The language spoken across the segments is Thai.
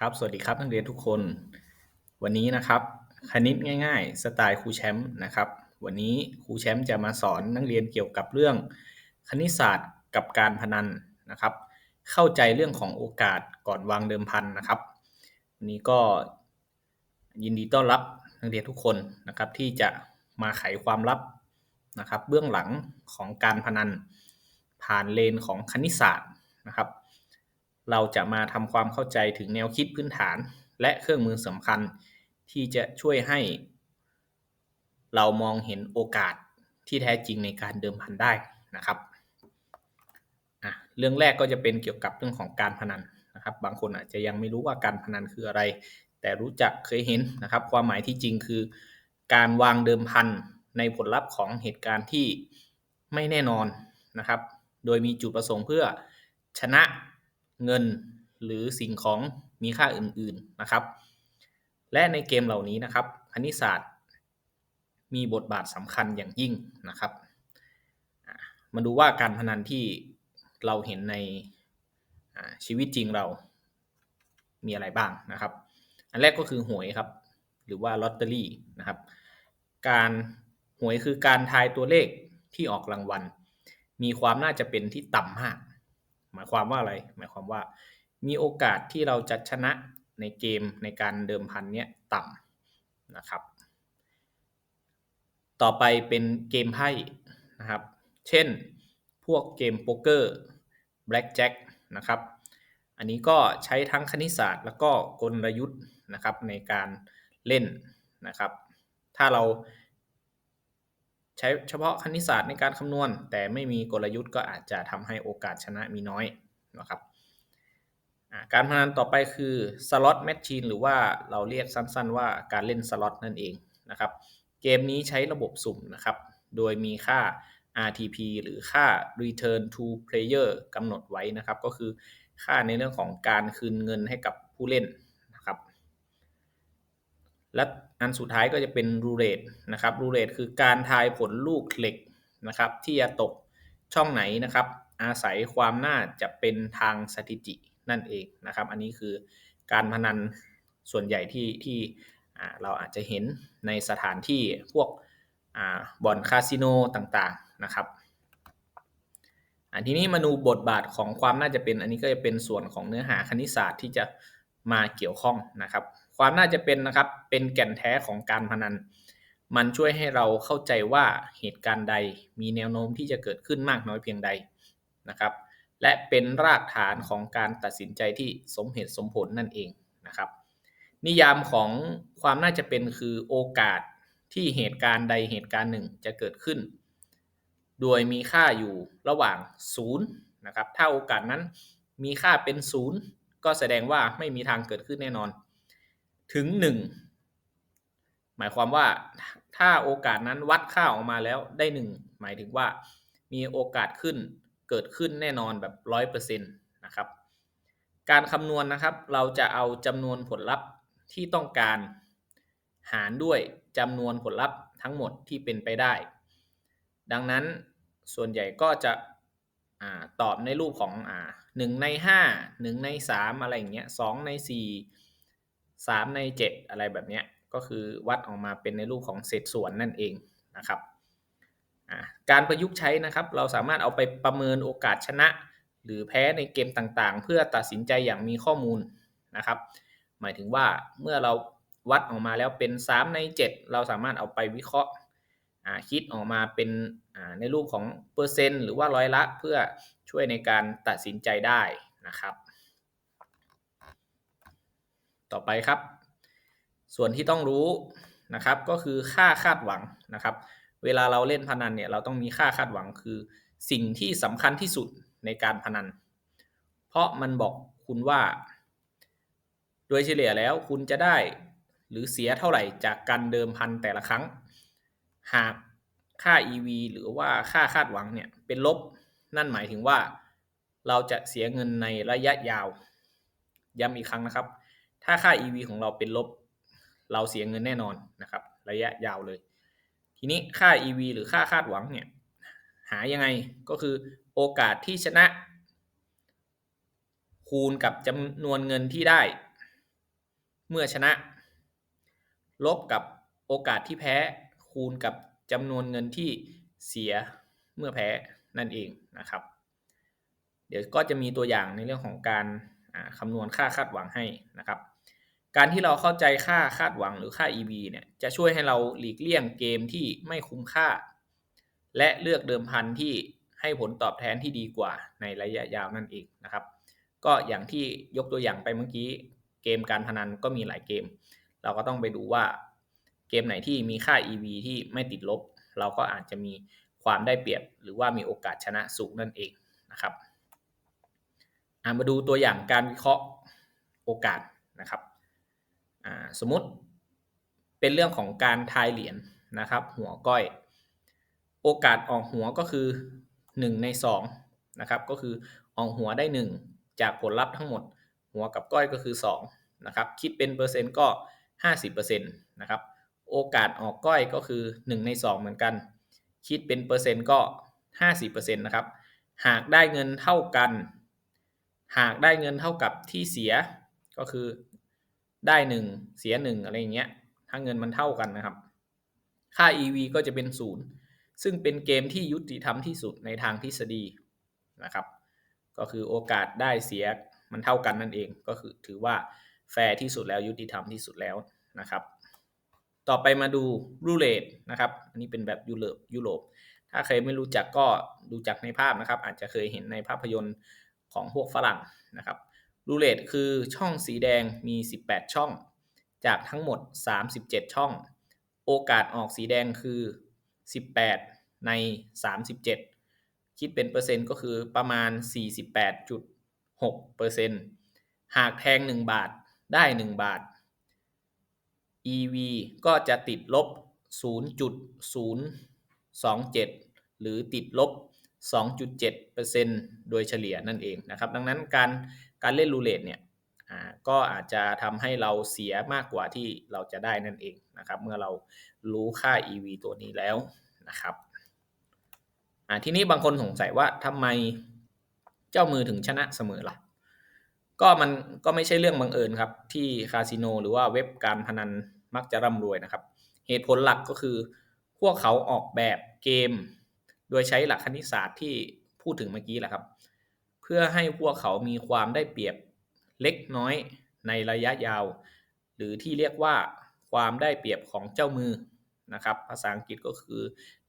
ครับ สวัสดีครับนักเรียนทุกคน วันนี้นะครับ คณิตง่าย ๆ สไตล์ครูแชมป์นะครับ วันนี้ครูแชมป์จะมาสอนนักเรียนเกี่ยวกับเรื่อง คณิตศาสตร์กับการพนันนะครับ เข้าใจเรื่องของโอกาสก่อนวางเดิมพันนะครับ วันนี้ก็ยินดีต้อนรับนักเรียนทุกคนนะครับ ที่จะมาไขความลับนะครับ เบื้องหลังของการพนัน ผ่านเลนของคณิตศาสตร์นะครับ เราจะมาทำความเข้าใจถึงแนวคิดพื้นฐาน และเครื่องมือสำคัญ ที่จะช่วยให้ เรามองเห็นโอกาสที่แท้จริงในการเดิมพันได้นะครับเรื่องแรกก็จะเป็นเกี่ยวกับเรื่องของการพนันนะครับ บางคนอาจจะยังไม่รู้ว่าการพนันคืออะไร แต่รู้จักเคยเห็นนะครับ ความหมายที่จริงคือ การวางเดิมพันในผลลัพธ์ของเหตุการณ์ที่ไม่แน่นอนนะครับ โดยมีจุดประสงค์เพื่อชนะ เงินหรือสิ่งของมีค่าอื่นๆนะครับ และในเกมเหล่านี้นะครับคณิตศาสตร์ มีบทบาทสำคัญอย่างยิ่งนะครับ มาดูว่าการพนันที่เราเห็นในชีวิตจริงเรามีอะไรบ้างนะครับ อันแรกก็คือหวยครับ หรือว่าลอตเตอรี่นะครับ การหวยคือการทายตัวเลขที่ออกรางวัล มีความน่าจะเป็นที่ต่ำมาก หมายความว่าอะไร หมายความว่า มีโอกาสที่เราจะชนะในเกมในการเดิมพันเนี้ยต่ำนะครับ ต่อไปเป็นเกมไพ่นะครับ เช่นพวกเกมโป๊กเกอร์แบล็กแจ็คนะครับ อันนี้ก็ใช้ทั้งคณิตศาสตร์ แล้วก็กลยุทธ์นะครับในการเล่นนะครับ ถ้าเรา ใช้เฉพาะคณิตศาสตร์ในการคำนวณ แต่ไม่มีกลยุทธ์ก็อาจจะทำให้โอกาสชนะมีน้อยนะครับการพนันต่อไปคือสล็อตแมชชีนหรือว่าเราเรียกสั้นๆว่าการเล่นสล็อตนั่นเองนะครับ เกมนี้ใช้ระบบสุ่มนะครับ โดยมีค่า RTP หรือค่า Return to Player กำหนดไว้นะครับ ก็คือค่าในเรื่องของการคืนเงินให้กับผู้เล่นนะครับ และ อันสุดท้ายก็จะเป็นรูเรตนะครับรูเรตคือการทายผลลูกเหล็กนะครับ ที่จะตกช่องไหนนะครับ อาศัยความน่าจะเป็นทางสถิตินั่นเองนะครับ อันนี้คือการพนันส่วนใหญ่ที่ที่เราอาจจะเห็นในสถานที่พวกบ่อนคาสิโนต่างๆนะครับอันทีนี้มาดูบทบาทของความน่าจะเป็น อันนี้ก็จะเป็นส่วนของเนื้อหาคณิตศาสตร์ที่จะมาเกี่ยวข้องนะครับ ความน่าจะเป็นนะครับเป็นแก่นแท้ของการพนัน มันช่วยให้เราเข้าใจว่าเหตุการณ์ใดมีแนวโน้มที่จะเกิดขึ้นมากน้อยเพียงใดนะครับ และเป็นรากฐานของการตัดสินใจที่สมเหตุสมผลนั่นเองนะครับ นิยามของความน่าจะเป็นคือโอกาสที่เหตุการณ์ใดเหตุการณ์หนึ่งจะเกิดขึ้น โดยมีค่าอยู่ระหว่าง0นะครับ ถ้าโอกาสนั้นมีค่าเป็น 0 ก็แสดงว่าไม่มีทางเกิดขึ้นแน่นอน ถึง1หมายความว่าถ้าโอกาสนั้นวัดค่าออกมาแล้วได้1หมายถึงว่ามีโอกาสขึ้นเกิดขึ้นแน่นอนแบบ100%นตนะครับ การคำนวณนะครับ เราจะเอาจำนวนผลลัพธ์ที่ต้องการหารด้วยจำนวนผลลัพธ์ทั้งหมดที่เป็นไปได้ ดังนั้นส่วนใหญ่ก็จะอตอบในรูปของอ่าหนึ่งในห้าหนึ่งในสามอะไรอย่างเงี้ยสองในสี่ สามในเจ็ดอะไรแบบเนี้ยก็คือวัดออกมาเป็นในรูปของเศษส่วนนั่นเองนะครับการประยุกต์ใช้นะครับเราสามารถเอาไปประเมินโอกาสชนะ หรือแพ้ในเกมต่างๆ เพื่อตัดสินใจอย่างมีข้อมูลนะครับ หมายถึงว่าเมื่อเราวัดออกมาแล้วเป็น 3 ใน 7 เราสามารถเอาไปวิเคราะห์คิดออกมาเป็นในรูปของเปอร์เซ็นต์หรือว่าร้อยละเพื่อช่วยในการตัดสินใจได้นะครับ ต่อไปครับ ส่วนที่ต้องรู้นะครับ ก็คือค่าคาดหวังนะครับ เวลาเราเล่นพนันเนี่ยเราต้องมีค่าคาดหวังคือ สิ่งที่สำคัญที่สุดในการพนัน เพราะมันบอกคุณว่า โดยเฉลี่ยแล้วคุณจะได้หรือเสียเท่าไหร่จากการเดิมพันแต่ละครั้ง หากค่า EV หรือว่าค่าคาดหวังเนี่ยเป็นลบ นั่นหมายถึงว่า เราจะเสียเงินในระยะยาว ย้ำอีกครั้งนะครับ ถ้าค่า EV ของเราเป็นลบ เราเสียเงินแน่นอนนะครับ ระยะยาวเลย ทีนี้ค่า EV หรือค่าคาดหวังเนี่ยหายังไงก็คือโอกาสที่ชนะ คูณกับจำนวนเงินที่ได้ เมื่อชนะ ลบกับโอกาสที่แพ้คูณกับจำนวนเงินที่เสียเมื่อแพ้นั่นเองนะครับ เดี๋ยวก็จะมีตัวอย่างในเรื่องของการคำนวณค่าคาดหวังให้นะครับ การที่เราเข้าใจค่าคาดหวังหรือค่า EV เนี่ยจะช่วยให้เราหลีกเลี่ยงเกมที่ไม่คุ้มค่า และเลือกเดิมพันที่ให้ผลตอบแทนที่ดีกว่าในระยะยาวนั่นเองนะครับ ก็อย่างที่ยกตัวอย่างไปเมื่อกี้เกมการพนันก็มีหลายเกม เราก็ต้องไปดูว่าเกมไหนที่มีค่า EV ที่ไม่ติดลบ เราก็อาจจะมีความได้เปรียบ หรือว่ามีโอกาสชนะสูงนั่นเองนะครับมาดูตัวอย่างการวิเคราะห์โอกาสนะครับ สมมติเป็นเรื่องของการทายเหรียญนนะครับ หัวก้อย โอกาสออกหัวก็คือ 1 ใน2นะครับก็คือออกหัวได้ 1 จากผลลัพธ์ทั้งหมด หัวกับก้อยก็คือ2นะครับคิดเป็นเปอร์เซ็นต์ก็ 50%นะครับโอกาสออกก้อยก็คือ 1 ใน 2 เหมือนกัน คิดเป็นเปอร์เซ็นต์ก็ 50%นะครับหากได้เงินเท่ากัน หากได้เงินเท่ากับที่เสียก็คือ ได้1เสีย1อะไรอย่างเงี้ยถ้าเงินมันเท่ากันนะครับ ค่า EV ก็จะเป็น0ซึ่งเป็นเกมที่ยุติธรรมที่สุดในทางทฤษฎีนะครับ ก็คือโอกาสได้เสียมันเท่ากันนั่นเองก็คือถือว่าแฟร์ที่สุดแล้วยุติธรรมที่สุดแล้วนะครับ ต่อไปมาดูรูเลตนะครับ อันนี้เป็นแบบยุโรปยุโรป ถ้าใครไม่รู้จักก็ดูจากในภาพนะครับ อาจจะเคยเห็นในภาพยนตร์ของพวกฝรั่งนะครับ รูเลตคือช่องสีแดงมี 18 ช่อง จากทั้งหมด 37 ช่อง โอกาสออกสีแดงคือ 18 ใน 37 คิดเป็นเปอร์เซ็นต์ก็คือประมาณ 48.6%เปอร์เซ็นต์หากแทง 1 บาทได้ 1 บาท EV ก็จะติดลบ 0.027 หรือติดลบ 2.7%โดยเฉลี่ยนั่นเองนะครับ ดังนั้นการ การเล่นรูเลตเนี่ยก็อาจจะทำให้เราเสียมากกว่าที่เราจะได้นั่นเองนะครับ เมื่อเรารู้ค่า EV ตัวนี้แล้วนะครับทีนี้บางคนสงสัยว่าทำไมเจ้ามือถึงชนะเสมอละ่ะ ก็มันก็ไม่ใช่เรื่องบังเอิญครับ ที่คาสิโนหรือว่าเว็บการพนันมักจะร่ำรวยนะครับ เหตุผลหลักก็คือพวกเขาออกแบบเกม โดยใช้หลักคณิตศาสตร์ที่พูดถึงเมื่อกี้แหละครับ เพื่อให้พวกเขามีความได้เปรียบเล็กน้อยในระยะยาว หรือที่เรียกว่าความได้เปรียบของเจ้ามือนะครับ ภาษาอังกฤษก็คือ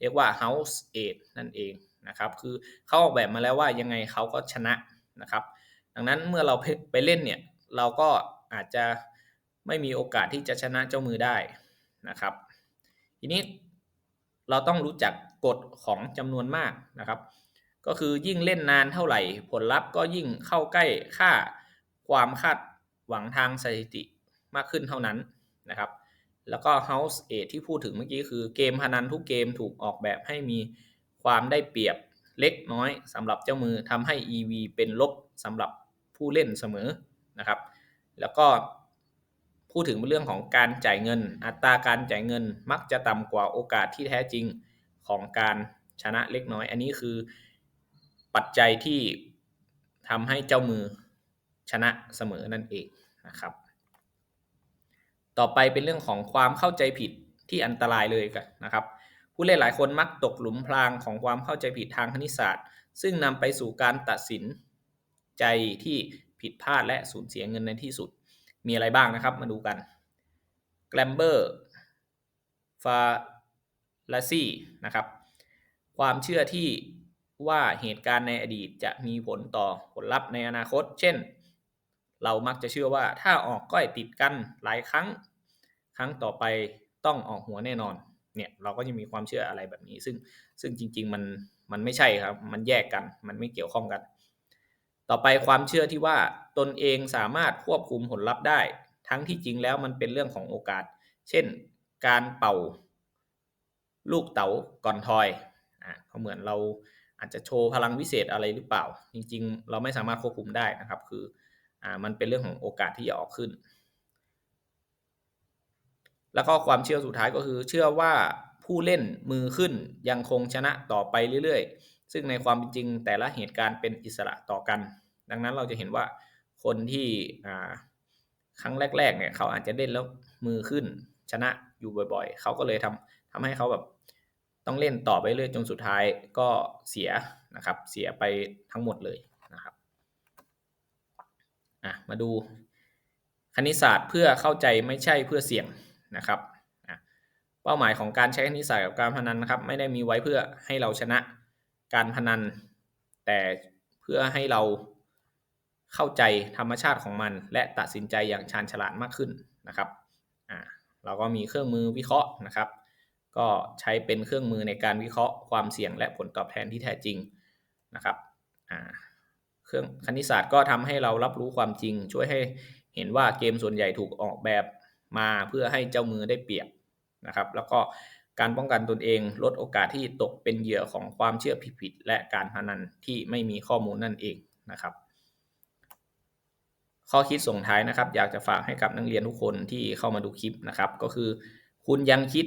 เรียกว่า house aid นั่นเองนะครับ คือเขาออกแบบมาแล้วว่ายังไงเขาก็ชนะนะครับ ดังนั้นเมื่อเราไปเล่นเนี่ยเราก็อาจจะไม่มีโอกาสที่จะชนะเจ้ามือได้นะครับ ทีนี้เราต้องรู้จักกฎของจำนวนมากนะครับ ก็คือยิ่งเล่นนานเท่าไหร่ ผลลัพธ์ก็ยิ่งเข้าใกล้ค่าความคาดหวังทางสถิติมากขึ้นเท่านั้นนะครับ แล้วก็ House 8ที่พูดถึงเมื่อกี้คือเกมพนันทุกเกมถูกออกแบบให้มีความได้เปรียบเล็กน้อยสำหรับเจ้ามือทำให้ EV เป็นลบสำหรับผู้เล่นเสมอนะครับ แล้วก็พูดถึงเรื่องของการจ่ายเงิน อัตราการจ่ายเงินมักจะต่ำกว่าโอกาสที่แท้จริงของการชนะเล็กน้อย อันนี้คือ ปัจจัยที่ทำให้เจ้ามือชนะเสมอนั่นเองนะครับ ต่อไปเป็นเรื่องของความเข้าใจผิดที่อันตรายเลยกันนะครับ ผู้เล่นหลายคนมักตกหลุมพรางของความเข้าใจผิดทางคณิตศาสตร์ ซึ่งนำไปสู่การตัดสินใจที่ผิดพลาดและสูญเสียเงินในที่สุด มีอะไรบ้างนะครับ มาดูกันแกลมเบอร์ฟาลาซี่นะครับ ความเชื่อที่ ว่าเหตุการณ์ในอดีตจะมีผลต่อผลลัพธ์ในอนาคต เช่น เรามักจะเชื่อว่าถ้าออกก้อยติดกันหลายครั้ง ครั้งต่อไปต้องออกหัวแน่นอน เนี่ยเราก็จะมีความเชื่ออะไรแบบนี้ ซึ่งซึ่งจริง ๆ มันมันไม่ใช่ครับ มันแยกกัน มันไม่เกี่ยวข้องกัน ต่อไปความเชื่อที่ว่าตนเองสามารถควบคุมผลลัพธ์ได้ ทั้งที่จริงแล้วมันเป็นเรื่องของโอกาส เช่น การเป่า ลูกเต๋าก่อนทอย อ่าเหมือนเรา อาจจะโชว์พลังวิเศษอะไรหรือเปล่า จริง ๆ เราไม่สามารถควบคุมได้นะครับ คืออ่ามันเป็นเรื่องของโอกาสที่จะออกขึ้น แล้วก็ความเชื่อสุดท้ายก็คือ เชื่อว่าผู้เล่นมือขึ้นยังคงชนะต่อไปเรื่อยๆ ซึ่งในความเป็นจริงแต่ละเหตุการณ์เป็นอิสระต่อกัน ดังนั้นเราจะเห็นว่าคนที่ครั้งแรก ๆ เนี่ยเขาอาจจะเล่นแล้วมือขึ้นชนะอยู่บ่อย ๆ เขาก็เลยทำทำให้เขาแบบ ต้องเล่นต่อไปเรื่อยจนสุดท้ายก็เสียนะครับ เสียไปทั้งหมดเลยนะครับอะมาดูคณิตศาสตร์เพื่อเข้าใจไม่ใช่เพื่อเสี่ยงนะครับเป้าหมายของการใช้คณิตศาสตร์กับการพนันนะครับ ไม่ได้มีไว้เพื่อให้เราชนะการพนัน แต่เพื่อให้เราเข้าใจธรรมชาติของมัน และตัดสินใจอย่างชาญฉลาดมากขึ้นนะครับอ่าเราก็มีเครื่องมือวิเคราะห์นะครับ ก็ใช้เป็นเครื่องมือในการวิเคราะห์ความเสี่ยงและผลตอบแทนที่แท้จริงนะครับเครื่องคณิตศาสตร์ก็ทำให้เรารับรู้ความจริง ช่วยให้เห็นว่าเกมส่วนใหญ่ถูกออกแบบมาเพื่อให้เจ้ามือได้เปรียบนะครับ แล้วก็การป้องกันตนเองลดโอกาสที่ตกเป็นเหยื่อของความเชื่อผิดๆและการพนันที่ไม่มีข้อมูลนั่นเองนะครับ ข้อคิดส่งท้ายนะครับ อยากจะฝากให้กับนักเรียนทุกคนที่เข้ามาดูคลิปนะครับ ก็คือ คุณยังคิด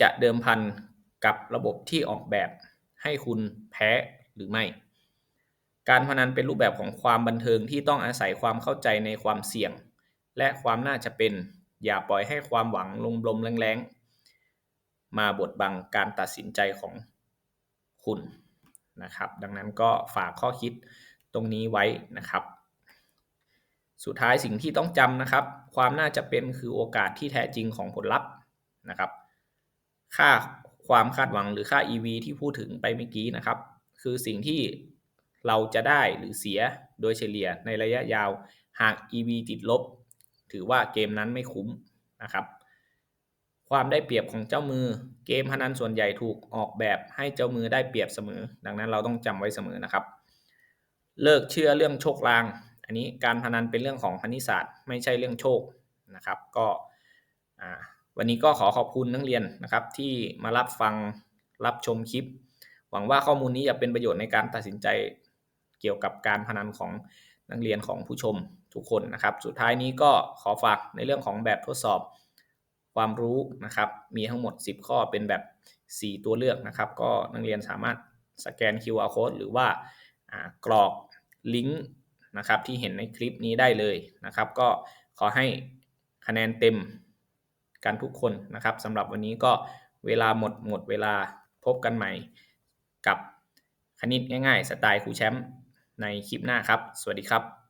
จะเดิมพันกับระบบที่ออกแบบให้คุณแพ้หรือไม่ การพนันเป็นรูปแบบของความบันเทิงที่ต้องอาศัยความเข้าใจในความเสี่ยง และความน่าจะเป็น อย่าปล่อยให้ความหวังลมแรงๆ มาบดบังการตัดสินใจของคุณนะครับ ดังนั้นก็ฝากข้อคิดตรงนี้ไว้นะครับ สุดท้ายสิ่งที่ต้องจำนะครับ ความน่าจะเป็นคือโอกาสที่แท้จริงของผลลัพธ์นะครับ ค่าความคาดหวังหรือค่า EV ที่พูดถึงไปเมื่อกี้นะครับ คือสิ่งที่เราจะได้หรือเสียโดยเฉลี่ยในระยะยาวหาก EV ติดลบ ถือว่าเกมนั้นไม่คุ้มนะครับ ความได้เปรียบของเจ้ามือเกมพนันส่วนใหญ่ถูกออกแบบให้เจ้ามือได้เปรียบเสมอ ดังนั้นเราต้องจำไว้เสมอนะครับ เลิกเชื่อเรื่องโชคลาง อันนี้การพนันเป็นเรื่องของคณิตศาสตร์ ไม่ใช่เรื่องโชคนะครับ ก็ วันนี้ก็ขอขอบคุณนักเรียนนะครับ ที่มารับฟังรับชมคลิป หวังว่าข้อมูลนี้จะเป็นประโยชน์ในการตัดสินใจเกี่ยวกับการพนันของนักเรียนของผู้ชมทุกคนนะครับ สุดท้ายนี้ก็ขอฝากในเรื่องของแบบทดสอบความรู้นะครับ มีทั้งหมด 10 ข้อเป็นแบบ 4 ตัวเลือกนะครับ ก็นักเรียนสามารถสแกน QR code หรือว่ากรอกลิงก์นะครับที่เห็นในคลิปนี้ได้เลยนะครับ ก็ขอให้คะแนนเต็ม กันทุกคนนะครับสำหรับวันนี้ก็เวลาหมดหมดเวลาพบกันใหม่กับคณิตง่ายๆ สไตล์ครูแชมป์ในคลิปหน้าครับ สวัสดีครับ